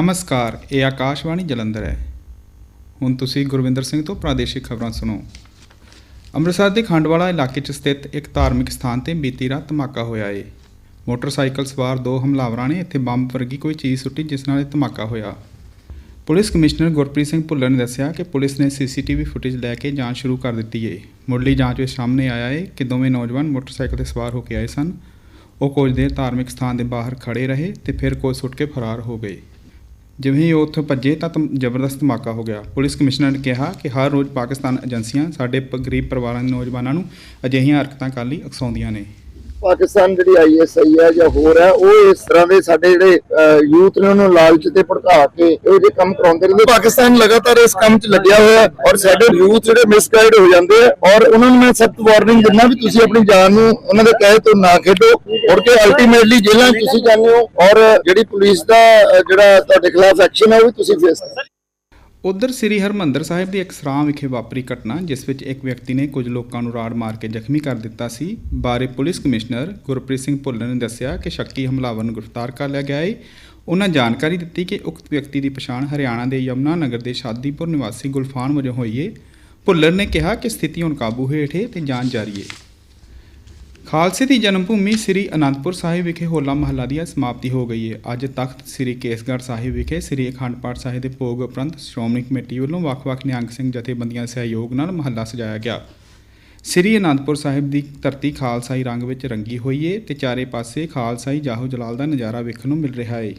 ਨਮਸਕਾਰ, ਇਹ ਆਕਾਸ਼ਵਾਣੀ ਜਲੰਧਰ ਹੈ। ਹੁਣ ਤੁਸੀਂ ਗੁਰਵਿੰਦਰ ਸਿੰਘ ਤੋਂ ਪ੍ਰਾਦੇਸ਼ਿਕ ਖਬਰਾਂ ਸੁਣੋ। ਅੰਮ੍ਰਿਤਸਰ ਦੇ ਖੰਡਵਾਲਾ ਇਲਾਕੇ 'ਚ ਸਥਿਤ ਇੱਕ ਧਾਰਮਿਕ ਸਥਾਨ ਤੇ ਬੀਤੀ ਰਾਤ ਧਮਾਕਾ ਹੋਇਆ ਏ। ਮੋਟਰਸਾਈਕਲ ਸਵਾਰ ਦੋ ਹਮਲਾਵਰਾਂ ਨੇ ਇੱਥੇ ਬੰਬ ਵਰਗੀ ਕੋਈ ਚੀਜ਼ ਸੁੱਟੀ ਜਿਸ ਨਾਲ ਇਹ ਧਮਾਕਾ ਹੋਇਆ। ਪੁਲਿਸ ਕਮਿਸ਼ਨਰ ਗੁਰਪ੍ਰੀਤ ਸਿੰਘ ਭੁੱਲਰ ਨੇ ਦੱਸਿਆ ਕਿ ਪੁਲਿਸ ਨੇ ਸੀਸੀਟੀਵੀ ਫੁਟੇਜ ਲੈ ਕੇ ਜਾਂਚ ਸ਼ੁਰੂ ਕਰ ਦਿੱਤੀ ਏ। ਮੁੱਢਲੀ ਜਾਂਚ ਵਿੱਚ ਸਾਹਮਣੇ ਆਇਆ ਏ ਕਿ ਦੋਵੇਂ ਨੌਜਵਾਨ ਮੋਟਰਸਾਈਕਲ ਤੇ ਸਵਾਰ ਹੋ ਕੇ ਆਏ ਸਨ। ਉਹ ਕੁਝ ਦੇਰ ਧਾਰਮਿਕ ਸਥਾਨ ਦੇ ਬਾਹਰ ਖੜੇ ਰਹੇ ਤੇ ਫਿਰ ਕੋਈ ਸੁੱਟ ਕੇ ਫਰਾਰ ਹੋ ਗਏ। ਜਿਵੇਂ ਹੀ ਉਹ ਉੱਥੋਂ ਭੱਜੇ ਤਾਂ ਧਮ- ਜ਼ਬਰਦਸਤ ਧਮਾਕਾ ਹੋ ਗਿਆ। ਪੁਲਿਸ ਕਮਿਸ਼ਨਰ ਨੇ ਕਿਹਾ ਕਿ ਹਰ ਰੋਜ਼ ਪਾਕਿਸਤਾਨ ਏਜੰਸੀਆਂ, ਸਾਡੇ ਪ- ਗਰੀਬ ਪਰਿਵਾਰਾਂ ਦੇ ਨੌਜਵਾਨਾਂ ਨੂੰ ਅਜਿਹੀਆਂ ਹਰਕਤਾਂ ਕਰਨ ਲਈ ਉਕਸਾਉਂਦੀਆਂ ਨੇ। ਪਾਕਿਸਤਾਨ ਜਿਹੜੀ ਆਈਐਸਆਈ ਹੈ ਜਾਂ ਹੋਰ ਹੈ, ਉਹ ਇਸ ਤਰ੍ਹਾਂ ਦੇ ਸਾਡੇ ਜਿਹੜੇ ਯੂਥ ਨੇ ਉਹਨੂੰ ਲਾਲਚ ਤੇ ਭੜਕਾ ਕੇ ਇਹੋ ਜਿਹੇ ਕੰਮ ਕਰਾਉਂਦੇ ਰਹਿੰਦੇ ਪਾਕਿਸਤਾਨ ਲਗਾਤਾਰ ਇਸ ਕੰਮ 'ਚ ਲੱਗਿਆ ਹੋਇਆ ਔਰ ਸਾਡੇ ਯੂਥ ਜਿਹੜੇ ਮਿਸਗਾਈਡ ਹੋ ਜਾਂਦੇ ਆ। ਔਰ ਉਹਨਾਂ ਨੂੰ ਮੈਂ ਸਖਤ ਵਾਰਨਿੰਗ ਦਿੰਦਾ ਵੀ ਤੁਸੀਂ ਆਪਣੀ ਜਾਨ ਨੂੰ ਉਹਨਾਂ ਦੇ ਕਹੇ ਤੋਂ ਨਾ ਖੇਡੋ। ਔਰ ਕਿ ਅਲਟੀਮੇਟਲੀ ਜੇਲ੍ਹਾਂ ਤੁਸੀਂ ਜਾਂਦੇ ਹੋ ਔਰ ਜਿਹੜੀ ਪੁਲਿਸ ਦਾ ਜਿਹੜਾ ਤੁਹਾਡੇ ਖਿਲਾਫ ਐਕਸ਼ਨ ਹੈ ਉਹ ਵੀ ਤੁਸੀਂ ਫੇਸ ਉਧਰ ਸ੍ਰੀ ਹਰਮੰਦਰ ਸਾਹਿਬ ਦੀ ਇੱਕ ਸਰਾਂ ਵਿਖੇ ਵਾਪਰੀ ਘਟਨਾ, ਜਿਸ ਵਿੱਚ ਇੱਕ ਵਿਅਕਤੀ ਨੇ ਕੁਝ ਲੋਕਾਂ ਨੂੰ ਰਾੜ ਮਾਰ ਕੇ ਜ਼ਖਮੀ ਕਰ ਦਿੱਤਾ ਸੀ। ਬਾਰੇ ਪੁਲਿਸ ਕਮਿਸ਼ਨਰ ਗੁਰਪ੍ਰੀਤ ਸਿੰਘ ਭੁੱਲਰ ਨੇ ਦੱਸਿਆ ਕਿ ਸ਼ੱਕੀ ਹਮਲਾਵਰ ਨੂੰ ਗ੍ਰਿਫਤਾਰ ਕਰ ਲਿਆ ਗਿਆ ਹੈ ਉਹਨਾਂ ਜਾਣਕਾਰੀ ਦਿੱਤੀ ਕਿ ਉਕਤ ਵਿਅਕਤੀ ਦੀ ਪਛਾਣ ਹਰਿਆਣਾ ਦੇ ਯਮਨਾ ਨਗਰ ਦੇ ਸ਼ਾਦੀਪੁਰ ਨਿਵਾਸੀ ਗੁਲਫਾਨ ਵਜੋਂ ਹੋਈ ਹੈ ਭੁੱਲਰ ਨੇ ਕਿਹਾ ਕਿ ਸਥਿਤੀ ਹੁਣ ਕਾਬੂ ਹੇਠ ਹੈ ਤੇ ਜਾਂਚ ਜਾਰੀ ਹੈ ਖਾਲਸੇ ਦੀ ਜਨਮ ਭੂਮੀ ਸ੍ਰੀ ਅਨੰਦਪੁਰ ਸਾਹਿਬ ਵਿਖੇ ਹੋਲਾ ਮਹੱਲਾ ਦੀ ਸਮਾਪਤੀ ਹੋ ਗਈ ਹੈ। ਅੱਜ ਤਖਤ ਸ੍ਰੀ ਕੇਸਗੜ੍ਹ ਸਾਹਿਬ ਵਿਖੇ ਸ੍ਰੀ ਅਖੰਡ ਪਾਠ ਸਾਹਿਬ ਦੇ ਭੋਗ ਉਪਰੰਤ ਸ਼੍ਰੋਮਣੀ ਕਮੇਟੀ ਵੱਲੋਂ ਵੱਖ-ਵੱਖ ਨਿਹੰਗ ਸਿੰਘ ਜਥੇਬੰਦੀਆਂ ਦੇ ਸਹਿਯੋਗ ਨਾਲ ਮਹੱਲਾ ਸਜਾਇਆ ਗਿਆ। ਸ੍ਰੀ ਅਨੰਦਪੁਰ ਸਾਹਿਬ ਦੀ ਧਰਤੀ ਖਾਲਸਾਈ ਰੰਗ ਵਿੱਚ ਰੰਗੀ ਹੋਈ ਏ ਤੇ ਚਾਰੇ ਪਾਸੇ ਖਾਲਸਾਈ ਜਾਹੋ ਜਲਾਲ ਦਾ ਨਜ਼ਾਰਾ ਵੇਖਣ ਨੂੰ ਮਿਲ ਰਿਹਾ ਏ।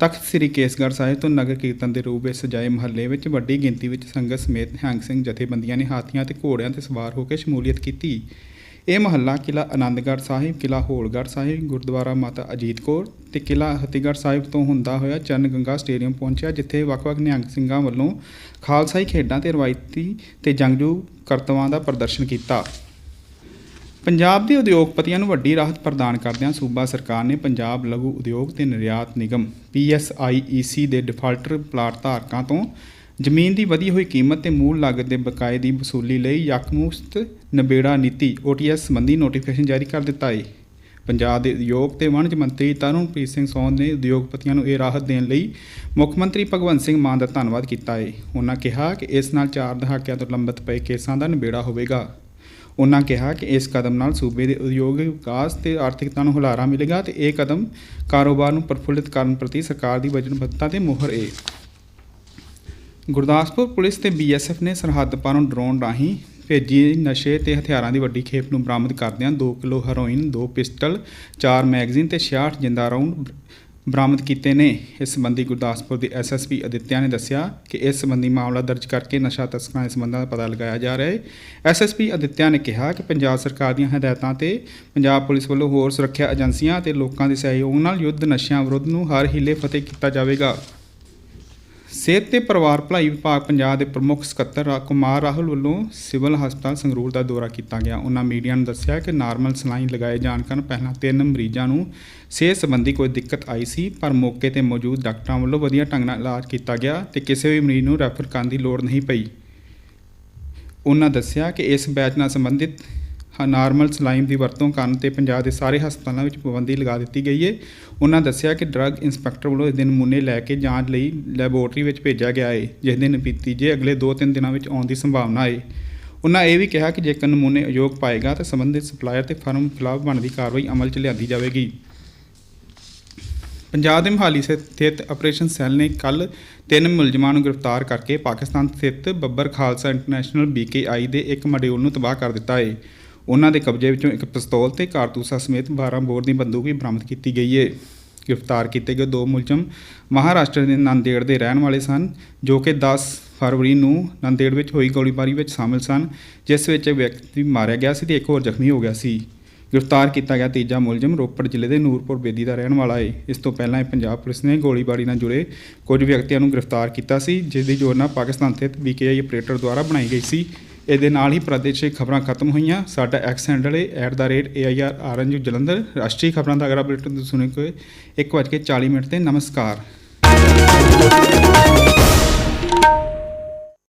ਤਖਤ ਸ੍ਰੀ ਕੇਸਗੜ੍ਹ ਸਾਹਿਬ ਤੋਂ ਨਗਰ ਕੀਰਤਨ ਦੇ ਰੂਪ ਵਿੱਚ ਸਜਾਏ ਮਹੱਲੇ ਵਿੱਚ ਵੱਡੀ ਗਿਣਤੀ ਵਿੱਚ ਸੰਗਤ ਸਮੇਤ ਨਿਹੰਗ ਸਿੰਘ ਜਥੇਬੰਦੀਆਂ ਨੇ ਹਾਥੀਆਂ ਤੇ ਘੋੜਿਆਂ ਤੇ ਸਵਾਰ ਹੋ ਕੇ ਸ਼ਮੂਲੀਅਤ ਕੀਤੀ। ਇਹ ਮਹੱਲਾ ਕਿਲਾ ਆਨੰਦਗੜ੍ਹ ਸਾਹਿਬ ਕਿਲਾ ਹੋਲਗੜ੍ਹ ਸਾਹਿਬ, ਗੁਰਦੁਆਰਾ ਮਾਤਾ ਅਜੀਤ ਕੌਰ ਤੇ ਕਿਲਾ ਫਤਿਹਗੜ੍ਹ ਸਾਹਿਬ ਤੋਂ ਹੁੰਦਾ ਹੋਇਆ ਚਰਨ ਗੰਗਾ ਸਟੇਡੀਅਮ ਪਹੁੰਚਿਆ, ਜਿੱਥੇ ਵੱਖ-ਵੱਖ ਨਿਹੰਗ ਸਿੰਘਾਂ ਵੱਲੋਂ ਖਾਲਸਾਈ ਖੇਡਾਂ ਤੇ ਰਵਾਇਤੀ ਤੇ ਜੰਗਜੂ ਕਰਤਵਾਂ ਦਾ ਪ੍ਰਦਰਸ਼ਨ ਕੀਤਾ। ਪੰਜਾਬ ਦੇ ਉਦਯੋਗਪਤੀਆਂ ਨੂੰ ਵੱਡੀ ਰਾਹਤ ਪ੍ਰਦਾਨ ਕਰਦਿਆਂ ਸੂਬਾ ਸਰਕਾਰ ਨੇ ਪੰਜਾਬ ਲਘੂ ਉਦਯੋਗ ਤੇ ਨਿਰਯਾਤ ਨਿਗਮ PSIEC ਦੇ ਡਿਫਾਲਟਰ ਪਲਾਟ ਧਾਰਕਾਂ ਤੋਂ ਜ਼ਮੀਨ ਦੀ ਵਧੀ ਹੋਈ ਕੀਮਤ ਤੇ ਮੂਲ ਲਾਗਤ ਦੇ ਬਕਾਏ ਦੀ ਵਸੂਲੀ ਲਈ ਯਕਮੁਸਤ ਨਬੇੜਾ ਨੀਤੀ OTS ਸੰਬੰਧੀ ਨੋਟੀਫਿਕੇਸ਼ਨ ਜਾਰੀ ਕਰ ਦਿੱਤਾ ਹੈ ਪੰਜਾਬ ਦੇ ਉਦਯੋਗ ਤੇ ਵਣਜ ਮੰਤਰੀ ਤਰਨਪ੍ਰੀਤ ਸਿੰਘ ਸੌਂਦ ਨੇ ਉਦਯੋਗਪਤੀਆਂ ਨੂੰ ਇਹ ਰਾਹਤ ਦੇਣ ਲਈ ਮੁੱਖ ਮੰਤਰੀ ਭਗਵੰਤ ਸਿੰਘ ਮਾਨ ਦਾ ਧੰਨਵਾਦ ਕੀਤਾ ਹੈ ਉਹਨਾਂ ਕਿਹਾ ਕਿ ਇਸ ਨਾਲ ਚਾਰ ਦਹਾਕਿਆਂ ਤੋਂ ਲੰਬਤ ਪਏ ਕੇਸਾਂ ਦਾ ਨਿਬੇੜਾ ਹੋਵੇਗਾ। ਉਹਨਾਂ ਕਿਹਾ ਕਿ ਇਸ ਕਦਮ ਨਾਲ ਸੂਬੇ ਦੇ ਉਦਯੋਗਿਕ ਵਿਕਾਸ ਤੇ ਆਰਥਿਕਤਾ ਨੂੰ ਹੁਲਾਰਾ ਮਿਲੇਗਾ ਤੇ ਇਹ ਕਦਮ ਕਾਰੋਬਾਰ ਨੂੰ ਪ੍ਰਫੁੱਲਿਤ ਕਰਨ ਪ੍ਰਤੀ ਸਰਕਾਰ ਦੀ ਵਚਨਬੱਧਤਾ ਤੇ ਮੋਹਰ ਹੈ ਗੁਰਦਾਸਪੁਰ ਪੁਲਿਸ ਤੇ ਬੀਐਸਐਫ ਨੇ ਸਰਹੱਦ ਪਾਰੋਂ ਡਰੋਨ ਰਾਹੀਂ ਭੇਜੀ ਨਸ਼ੇ ਤੇ ਹਥਿਆਰਾਂ ਦੀ ਵੱਡੀ ਖੇਪ ਨੂੰ ਬਰਾਮਦ ਕਰਦਿਆਂ 2 ਕਿਲੋ ਹੈਰੋਇਨ 2 ਪਿਸਟਲ 4 ਮੈਗਜ਼ੀਨ ਤੇ 66 ਜਿੰਦਾ ਰਾਉਂਡ ਬਰਾਮਦ ਕੀਤੇ ਨੇ। ਇਸ ਸੰਬੰਧੀ ਗੁਰਦਾਸਪੁਰ ਦੇ ਐਸਐਸਪੀ ਅਦਿੱਤਿਆ ਨੇ ਦੱਸਿਆ ਕਿ ਇਸ ਸੰਬੰਧੀ ਮਾਮਲਾ ਦਰਜ ਕਰਕੇ ਨਸ਼ਾ ਤਸਕਰਾਂ ਦੇ ਸੰਬੰਧਾਂ ਦਾ ਪਤਾ ਲਗਾਇਆ ਜਾ ਰਿਹਾ ਹੈ। ਐਸਐਸਪੀ ਅਦਿੱਤਿਆ ਨੇ ਕਿਹਾ ਕਿ ਪੰਜਾਬ ਸਰਕਾਰ ਦੀਆਂ ਹਦਾਇਤਾਂ ਤੇ ਪੰਜਾਬ ਪੁਲਿਸ ਵੱਲੋਂ ਹੋਰ ਸੁਰੱਖਿਆ ਏਜੰਸੀਆਂ ਅਤੇ ਲੋਕਾਂ ਦੇ ਸਹਿਯੋਗ ਨਾਲ ਯੁੱਧ ਨਸ਼ਿਆਂ ਵਿਰੁੱਧ ਨੂੰ ਹਰ ਹੀਲੇ ਫਤਿਹ ਕੀਤਾ ਜਾਵੇਗਾ। ਸਿਹਤ ਤੇ ਪਰਿਵਾਰ ਭਲਾਈ ਵਿਭਾਗ ਪੰਜਾਬ ਦੇ ਪ੍ਰਮੁੱਖ ਸਕੱਤਰ ਕੁਮਾਰ ਰਾਹੁਲ ਵੱਲੋਂ ਸਿਵਲ ਹਸਪਤਾਲ ਸੰਗਰੂਰ ਦਾ ਦੌਰਾ ਕੀਤਾ ਗਿਆ। ਉਹਨਾਂ ਮੀਡੀਆ ਨੂੰ ਦੱਸਿਆ ਕਿ ਨਾਰਮਲ ਸਲਾਈਨ ਲਗਾਏ ਜਾਣ ਕਾਰਨ ਪਹਿਲਾਂ ਤਿੰਨ ਮਰੀਜ਼ਾਂ ਨੂੰ ਸਿਹਤ ਸੰਬੰਧੀ ਕੋਈ ਦਿੱਕਤ ਆਈ ਸੀ, ਪਰ ਮੌਕੇ ਤੇ ਮੌਜੂਦ ਡਾਕਟਰਾਂ ਵੱਲੋਂ ਵਧੀਆ ਢੰਗ ਨਾਲ ਇਲਾਜ ਕੀਤਾ ਗਿਆ ਤੇ ਕਿਸੇ ਵੀ ਮਰੀਜ਼ ਨੂੰ ਰੈਫਰ ਕਰਨ ਦੀ ਲੋੜ ਨਹੀਂ ਪਈ। ਉਹਨਾਂ ਦੱਸਿਆ ਕਿ ਇਸ ਬੈਚ ਨਾਲ ਸੰਬੰਧਿਤ ਨਾਰਮਲ ਸਲਾਈਮ ਦੀ ਵਰਤੋਂ ਕਰਨ ਤੇ ਪੰਜਾਬ ਦੇ ਸਾਰੇ ਹਸਪਤਾਲਾਂ ਵਿੱਚ ਪਾਬੰਦੀ ਲਗਾ ਦਿੱਤੀ ਗਈ ਹੈ ਉਹਨਾਂ ਦੱਸਿਆ ਕਿ ਡਰੱਗ ਇੰਸਪੈਕਟਰ ਵੱਲੋਂ ਇਸ ਦੇ ਨਮੂਨੇ ਲੈ ਕੇ ਜਾਂਚ ਲਈ ਲੈਬੋਰਟਰੀ ਵਿੱਚ ਭੇਜਿਆ ਗਿਆ ਹੈ ਜਿਸ ਦੇ ਨਤੀਜੇ ਅਗਲੇ 2-3 ਦਿਨਾਂ ਵਿੱਚ ਆਉਣ ਦੀ ਸੰਭਾਵਨਾ ਹੈ ਉਹਨਾਂ ਇਹ ਵੀ ਕਿਹਾ ਕਿ ਜੇਕਰ ਨਮੂਨੇ ਅਯੋਗ ਪਾਏਗਾ ਤਾਂ ਸੰਬੰਧਿਤ ਸਪਲਾਇਰ ਤੇ ਫਰਮ ਖਿਲਾਫ ਬਣਦੀ ਕਾਰਵਾਈ ਅਮਲ 'ਚ ਲਿਆਂਦੀ ਜਾਵੇਗੀ। ਪੰਜਾਬ ਦੇ ਮਹਾਲੀ ਸਥਿਤ ਆਪਰੇਸ਼ਨ ਸੈੱਲ ਨੇ ਕੱਲ ਤਿੰਨ ਮੁਲਜ਼ਮਾਂ ਨੂੰ ਗ੍ਰਿਫਤਾਰ ਕਰਕੇ ਪਾਕਿਸਤਾਨ ਸਥਿਤ ਬੱਬਰ ਖਾਲਸਾ ਇੰਟਰਨੈਸ਼ਨਲ ਬੀਕੇਆਈ ਦੇ ਇੱਕ ਮੋਡਿਊਲ ਨੂੰ ਤਬਾਹ ਕਰ ਦਿੱਤਾ ਹੈ ਉਹਨਾਂ ਦੇ ਕਬਜ਼ੇ ਵਿੱਚੋਂ ਇੱਕ ਪਿਸਤੌਲ ਤੇ ਕਾਰਤੂਸਾਂ ਸਮੇਤ 12 ਬੋਰ ਦੀ ਬੰਦੂਕ ਵੀ ਬਰਾਮਦ ਕੀਤੀ ਗਈ ਹੈ ਗ੍ਰਿਫਤਾਰ ਕੀਤੇ ਗਏ ਦੋ ਮੁਲਜ਼ਮ ਮਹਾਰਾਸ਼ਟਰ ਦੇ ਨੰਦੇੜ ਦੇ ਰਹਿਣ ਵਾਲੇ ਸਨ, ਜੋ ਕਿ 10 ਫਰਵਰੀ ਨੂੰ ਨੰਦੇੜ ਵਿੱਚ ਹੋਈ ਗੋਲੀਬਾਰੀ ਵਿੱਚ ਸ਼ਾਮਿਲ ਸਨ, ਜਿਸ ਵਿੱਚ ਇੱਕ ਵਿਅਕਤੀ ਮਾਰਿਆ ਗਿਆ ਸੀ ਤੇ ਇੱਕ ਹੋਰ ਜ਼ਖਮੀ ਹੋ ਗਿਆ ਸੀ। ਗ੍ਰਿਫਤਾਰ ਕੀਤਾ ਗਿਆ ਤੀਜਾ ਮੁਲਜ਼ਮ ਰੋਪੜ ਜ਼ਿਲ੍ਹੇ ਦੇ ਨੂਰਪੁਰ ਬੇਦੀ ਦਾ ਰਹਿਣ ਵਾਲਾ ਹੈ ਇਸ ਤੋਂ ਪਹਿਲਾਂ ਇਹ ਪੰਜਾਬ ਪੁਲਿਸ ਨੇ ਗੋਲੀਬਾਰੀ ਨਾਲ ਜੁੜੇ ਕੁਝ ਵਿਅਕਤੀਆਂ ਨੂੰ ਗ੍ਰਿਫਤਾਰ ਕੀਤਾ ਸੀ ਜਿਸ ਦੀ ਯੋਜਨਾ ਪਾਕਿਸਤਾਨ ਸਥਿਤ ਬੀਕੇਆਈ ਆਪਰੇਟਰ ਦੁਆਰਾ ਬਣਾਈ ਗਈ ਸੀ। ਇਹਦੇ ਨਾਲ ਹੀ ਪ੍ਰਾਦੇਸ਼ਿਕ ਖਬਰਾਂ ਖਤਮ ਹੋਈਆਂ। ਸਾਡਾ ਐਕਸ ਹੈਂਡਲ ਹੈ @air ਜਲੰਧਰ। ਰਾਸ਼ਟਰੀ ਖਬਰਾਂ ਦਾ ਅਗਲਾ ਬੁਲੇਟਿਨ ਤੁਸੀਂ ਸੁਣੇ ਕੋਈ 1:40 ਮਿੰਟ ਤੇ ਨਮਸਕਾਰ।